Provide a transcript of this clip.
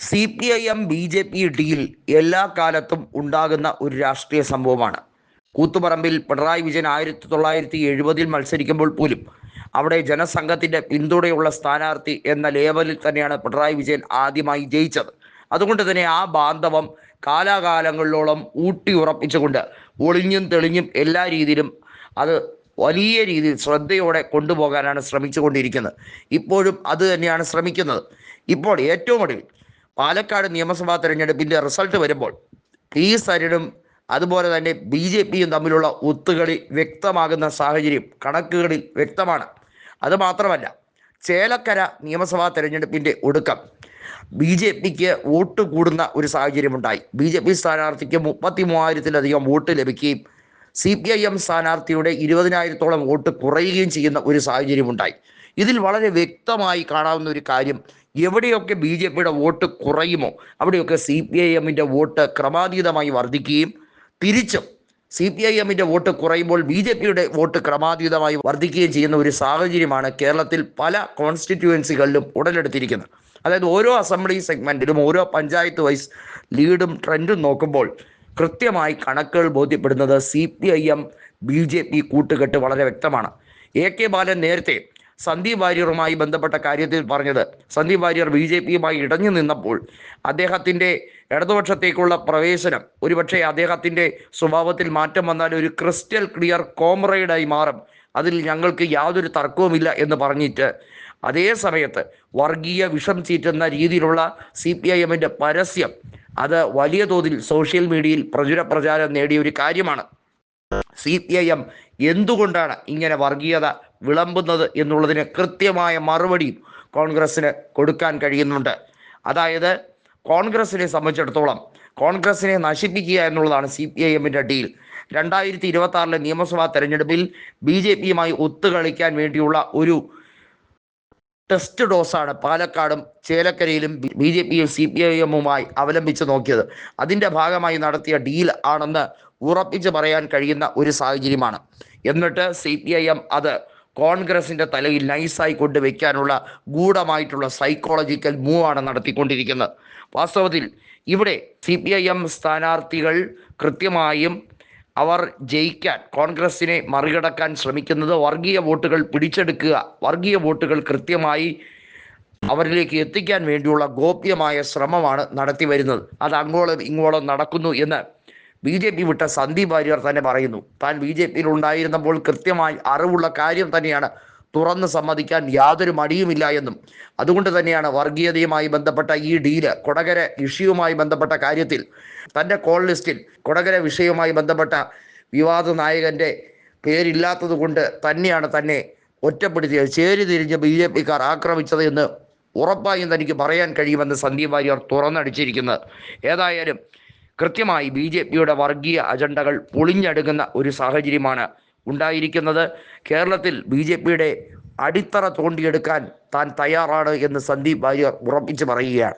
C P I M B J P deal എല്ലാ കാലത്തും ഉണ്ടാകുന്ന ഒരു രാഷ്ട്രീയ സംഭവമാണ്. കൂത്തുപറമ്പിൽ പിണറായി വിജയൻ ആയിരത്തി തൊള്ളായിരത്തി എഴുപതിൽ മത്സരിക്കുമ്പോൾ പോലും അവിടെ ജനസംഘത്തിന്റെ പിന്തുണയുള്ള സ്ഥാനാർത്ഥി എന്ന ലേബലിൽ തന്നെയാണ് പിണറായി വിജയൻ ആദ്യമായി ജയിച്ചത്. അതുകൊണ്ട് തന്നെ ആ ബാന്ധവം കാലാകാലങ്ങളിലോളം ഊട്ടി ഉറപ്പിച്ചുകൊണ്ട് ഒളിഞ്ഞും തെളിഞ്ഞും എല്ലാ രീതിയിലും അത് വലിയ രീതിയിൽ ശ്രദ്ധയോടെ കൊണ്ടുപോകാനാണ് ശ്രമിച്ചുകൊണ്ടിരിക്കുന്നത്. ഇപ്പോഴും അത് തന്നെയാണ് ശ്രമിക്കുന്നത്. ഇപ്പോൾ ഏറ്റവും ഒടുവിൽ പാലക്കാട് നിയമസഭാ തെരഞ്ഞെടുപ്പിന്റെ റിസൾട്ട് വരുമ്പോൾ ഈ സരിനും അതുപോലെ തന്നെ ബി ജെ പിയും തമ്മിലുള്ള ഒത്തുകളി വ്യക്തമാകുന്ന സാഹചര്യം കണക്കുകളിൽ വ്യക്തമാണ്. അതുമാത്രമല്ല ചേലക്കര നിയമസഭാ തെരഞ്ഞെടുപ്പിന്റെ ഒടുക്കം ബി ജെ പിക്ക് വോട്ട് കൂടുന്ന ഒരു സാഹചര്യമുണ്ടായി. ബി ജെ പി സ്ഥാനാർത്ഥിക്ക് മുപ്പത്തി മൂവായിരത്തിലധികം വോട്ട് ലഭിക്കുകയും സി പി ഐ എം സ്ഥാനാർത്ഥിയുടെ ഇരുപതിനായിരത്തോളം വോട്ട് കുറയുകയും ചെയ്യുന്ന ഒരു സാഹചര്യമുണ്ടായി. ഇതിൽ വളരെ വ്യക്തമായി കാണാവുന്ന ഒരു കാര്യം എവിടെയൊക്കെ ബി ജെ പിയുടെ വോട്ട് കുറയുമോ അവിടെയൊക്കെ സി പി ഐ എമ്മിന്റെ വോട്ട് ക്രമാതീതമായി വർദ്ധിക്കുകയും തിരിച്ചും സി പി ഐ എമ്മിന്റെ വോട്ട് കുറയുമ്പോൾ ബി ജെ പിയുടെ വോട്ട് ക്രമാതീതമായി വർദ്ധിക്കുകയും ചെയ്യുന്ന ഒരു സാഹചര്യമാണ് കേരളത്തിൽ പല കോൺസ്റ്റിറ്റ്യുവൻസികളിലും ഉടലെടുത്തിരിക്കുന്നത്. അതായത് ഓരോ അസംബ്ലി സെഗ്മെന്റിലും ഓരോ പഞ്ചായത്ത് വൈസ് ലീഡും ട്രെൻഡും നോക്കുമ്പോൾ കൃത്യമായി കണക്കുകൾ ബോധ്യപ്പെടുന്നത് C P I M B J P കൂട്ടുകെട്ട് വളരെ വ്യക്തമാണ്. എ കെ ബാലൻ നേരത്തെ സന്ദീപ് വാര്യറുമായി ബന്ധപ്പെട്ട കാര്യത്തിൽ പറഞ്ഞത്. സന്ദീപ് വാര്യർ ബി ജെ പിയുമായി ഇടഞ്ഞു നിന്നപ്പോൾ അദ്ദേഹത്തിന്റെ ഇടതുപക്ഷത്തേക്കുള്ള പ്രവേശനം ഒരുപക്ഷെ അദ്ദേഹത്തിന്റെ സ്വഭാവത്തിൽ മാറ്റം വന്നാൽ ഒരു ക്രിസ്റ്റൽ ക്ലിയർ കോമ്രേഡായി മാറും. അതിൽ ഞങ്ങൾക്ക് യാതൊരു തർക്കവുമില്ല എന്ന് പറഞ്ഞിട്ട് അതേ സമയത്ത് വർഗീയ വിഷം ചീറ്റുന്ന രീതിയിലുള്ള സി പി ഐ എമ്മിന്റെ പരസ്യം അത് വലിയ തോതിൽ സോഷ്യൽ മീഡിയയിൽ പ്രചുര പ്രചാരം നേടിയ ഒരു കാര്യമാണ്. സി പി ഐ എം എന്തുകൊണ്ടാണ് ഇങ്ങനെ വർഗീയത വിളമ്പുന്നത് എന്നുള്ളതിന് കൃത്യമായ മറുപടിയും കോൺഗ്രസ്സിന് കൊടുക്കാൻ കഴിയുന്നുണ്ട്. അതായത് കോൺഗ്രസിനെ സംബന്ധിച്ചിടത്തോളം കോൺഗ്രസിനെ നശിപ്പിക്കുക എന്നുള്ളതാണ് സി പി ഐ എമ്മിന്റെ ഡീൽ. രണ്ടായിരത്തി ഇരുപത്തി ആറിലെ നിയമസഭാ തെരഞ്ഞെടുപ്പിൽ ബി ജെ പിയുമായി ഒത്തുകളിക്കാൻ വേണ്ടിയുള്ള ഒരു ടെസ്റ്റ് ഡോസാണ് പാലക്കാടും ചേലക്കരയിലും ബി ജെ പിയും സി പി ഐ എമ്മുമായി അവലംബിച്ച് നോക്കിയത്. അതിന്റെ ഭാഗമായി നടത്തിയ ഡീൽ ആണെന്ന് ഉറപ്പിച്ച് പറയാൻ കഴിയുന്ന ഒരു സാഹചര്യമാണ്. എന്നിട്ട് സി പി ഐ എം അത് കോൺഗ്രസിന്റെ തലയിൽ നൈസായി കൊണ്ടുവയ്ക്കാനുള്ള ഗൂഢമായിട്ടുള്ള സൈക്കോളജിക്കൽ മൂവാണ് നടത്തിക്കൊണ്ടിരിക്കുന്നത്. വാസ്തവത്തിൽ ഇവിടെ സി പി ഐ എം സ്ഥാനാർത്ഥികൾ കൃത്യമായും അവർ ജയിക്കാൻ കോൺഗ്രസിനെ മറികടക്കാൻ ശ്രമിക്കുന്നത് വർഗീയ വോട്ടുകൾ പിടിച്ചെടുക്കുക വർഗീയ വോട്ടുകൾ കൃത്യമായി അവരിലേക്ക് എത്തിക്കാൻ വേണ്ടിയുള്ള ഗോപ്യമായ ശ്രമമാണ് നടത്തി വരുന്നത്. അത് അങ്ങോളം ഇങ്ങോളം നടക്കുന്നു എന്ന് ബി ജെ പി വിട്ട സന്ദീപ് വാര്യർ തന്നെ പറയുന്നു. താൻ ബി ജെ പിയിൽ ഉണ്ടായിരുന്നപ്പോൾ കൃത്യമായി അറിവുള്ള കാര്യം തന്നെയാണ് തുറന്ന് സമ്മതിക്കാൻ യാതൊരു മടിയുമില്ല എന്നും. അതുകൊണ്ട് തന്നെയാണ് വർഗീയതയുമായി ബന്ധപ്പെട്ട ഈ ഡീൽ കൊടകര ഇഷ്യൂവുമായി ബന്ധപ്പെട്ട കാര്യത്തിൽ തന്റെ കോൾ ലിസ്റ്റിൽ കൊടകര വിഷയവുമായി ബന്ധപ്പെട്ട വിവാദ നായകന്റെ പേരില്ലാത്തത് കൊണ്ട് തന്നെയാണ് തന്നെ ഒറ്റപ്പെടുത്തിയത് ചേരി തിരിഞ്ഞ് ബി ജെ പിക്കാർ ആക്രമിച്ചത് എന്ന് ഉറപ്പായും തനിക്ക് പറയാൻ കഴിയുമെന്ന് സന്ദീപ് വാര്യർ തുറന്നടിച്ചിരിക്കുന്നത് ഏതായാലും കൃത്യമായി ബി ജെ പിയുടെ വർഗീയ അജണ്ടകൾ പൊളിഞ്ഞടുക്കുന്ന ഒരു സാഹചര്യമാണ് ഉണ്ടായിരിക്കുന്നത്. കേരളത്തിൽ ബി ജെ പിയുടെ അടിത്തറ തോണ്ടിയെടുക്കാൻ താൻ തയ്യാറാണ് എന്ന് സന്ദീപ് വാര്യർ ഉറപ്പിച്ചു പറയുകയാണ്.